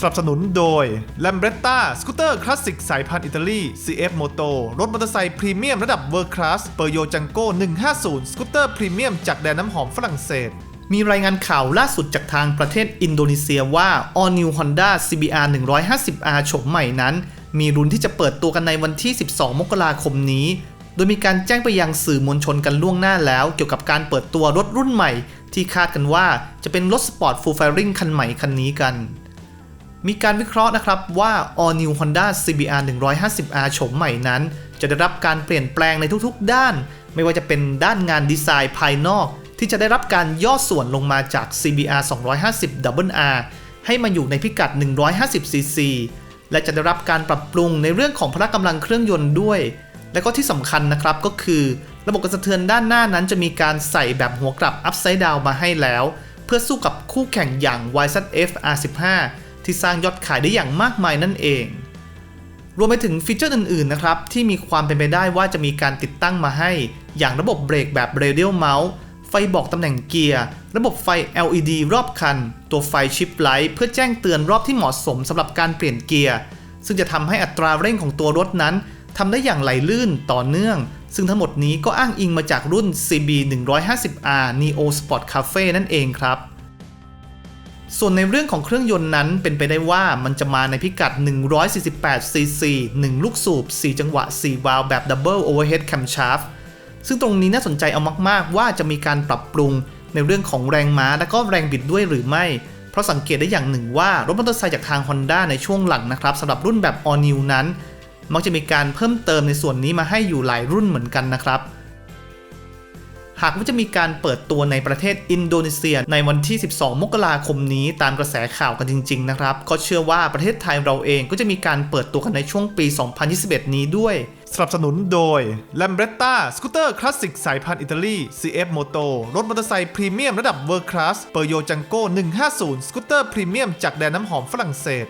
สนับสนุนโดย l a m b r e t t a สกูตเตอร์คลาสสิกสายพันธุ์อิตาลี CF Moto รถมอเตอร์ไซค์พรีเมียมระดับเวอร์คลาสเปอร์โยจังโก้150 สกูตเตอร์พรีเมียมจากแดนน้ำหอมฝรั่งเศสมีรายงานข่าวล่าสุดจากทางประเทศอินโดนีเซียว่า All New Honda CBR 150R โฉมใหม่นั้น มีรุ่นที่จะเปิดตัวกันในวันที่ 12 มกราคมนี้ โดยมีการแจ้งไปยังสื่อมวลชนกันล่วงหน้าแล้ว เกี่ยวกับการเปิดตัวรถรุ่นใหม่ ที่คาดกันว่าจะเป็นรถสปอร์ตฟูลไฟริงคันใหม่คันนี้กัน มีการวิเคราะห์นะครับว่า All New Honda CBR 150R โฉมใหม่นั้น จะได้รับการเปลี่ยนแปลงในทุกๆ ด้าน ไม่ว่าจะเป็นด้านงานดีไซน์ภายนอก ที่จะได้รับการย่อส่วนลงมาจาก CBR 250 R ให้มาอยู่ในพิกัด 150cc และจะได้รับการปรับปรุงในเรื่องของพละกำลังเครื่องยนต์ด้วย และก็ที่สำคัญนะครับก็คือ ระบบกระสะเทือนด้านหน้านั้นจะมีการใส่แบบหัวกลับ Upside Down มาให้แล้ว เพื่อสู้กับคู่แข่งอย่าง YZF R15 ที่สร้างยอดขายได้อย่างมากมายนั่นเอง รวมไปถึงฟีเจอร์อื่นๆนะครับที่มีความเป็นไปได้ว่าจะมีการติดตั้งมาให้ อย่างระบบเบรกแบบ Radial Mouse ไฟบอกตำแหน่งเกียร์ ระบบไฟ LED รอบคัน ตัวไฟชิปไลท์เพื่อแจ้งเตือนรอบที่เหมาะสมสำหรับการเปลี่ยนเกียร์ ซึ่งจะทำให้อัตราเร่งของตัวรถนั้นทำได้อย่างไหลลื่นต่อเนื่อง ซึ่งทั้งหมดนี้ก็อ้างอิงมาจากรุ่น CB 150R Neo Sport Cafe นั่นเองครับ ส่วนในเรื่องของเครื่องยนต์นั้นเป็นไปได้ว่ามันจะมาในพิกัด 148 cc 1 ลูกสูบ 4 จังหวะ 4 วาล์วแบบ Double Overhead Camshaft ซึ่งตรงนี้น่าสนใจเอามาก ๆ ว่าจะมีการปรับปรุงในเรื่องของแรงม้าและก็แรงบิดด้วยหรือไม่ เพราะสังเกตได้อย่างหนึ่งว่ารถมอเตอร์ไซค์จากทาง Honda ในช่วงหลังนะครับสำหรับรุ่นแบบ All New นั้น มักจะมีการเพิ่มเติมในส่วนนี้มาให้อยู่หลายรุ่นเหมือนกันนะครับ หากว่าจะมีการเปิดตัวในประเทศอินโดนีเซีย ในวันที่ 12 มกราคมนี้ตามกระแสข่าวกันจริง ๆ นะครับ ก็เชื่อว่าประเทศไทยเราเองก็จะมีการเปิดตัวกันในช่วงปี 2021 นี้ด้วย สนับสนุนโดย l a m b r e t t a สกูตเตอร์คลาสสิกสายพันธุ์อิตาลี CF Moto รถมอเตอร์ไซค์พรีเมียมระดับเวอร์คลาสเปอร์โยจังโก้150 สกูตเตอร์พรีเมียมจากแดนน้ำหอมฝรั่งเศส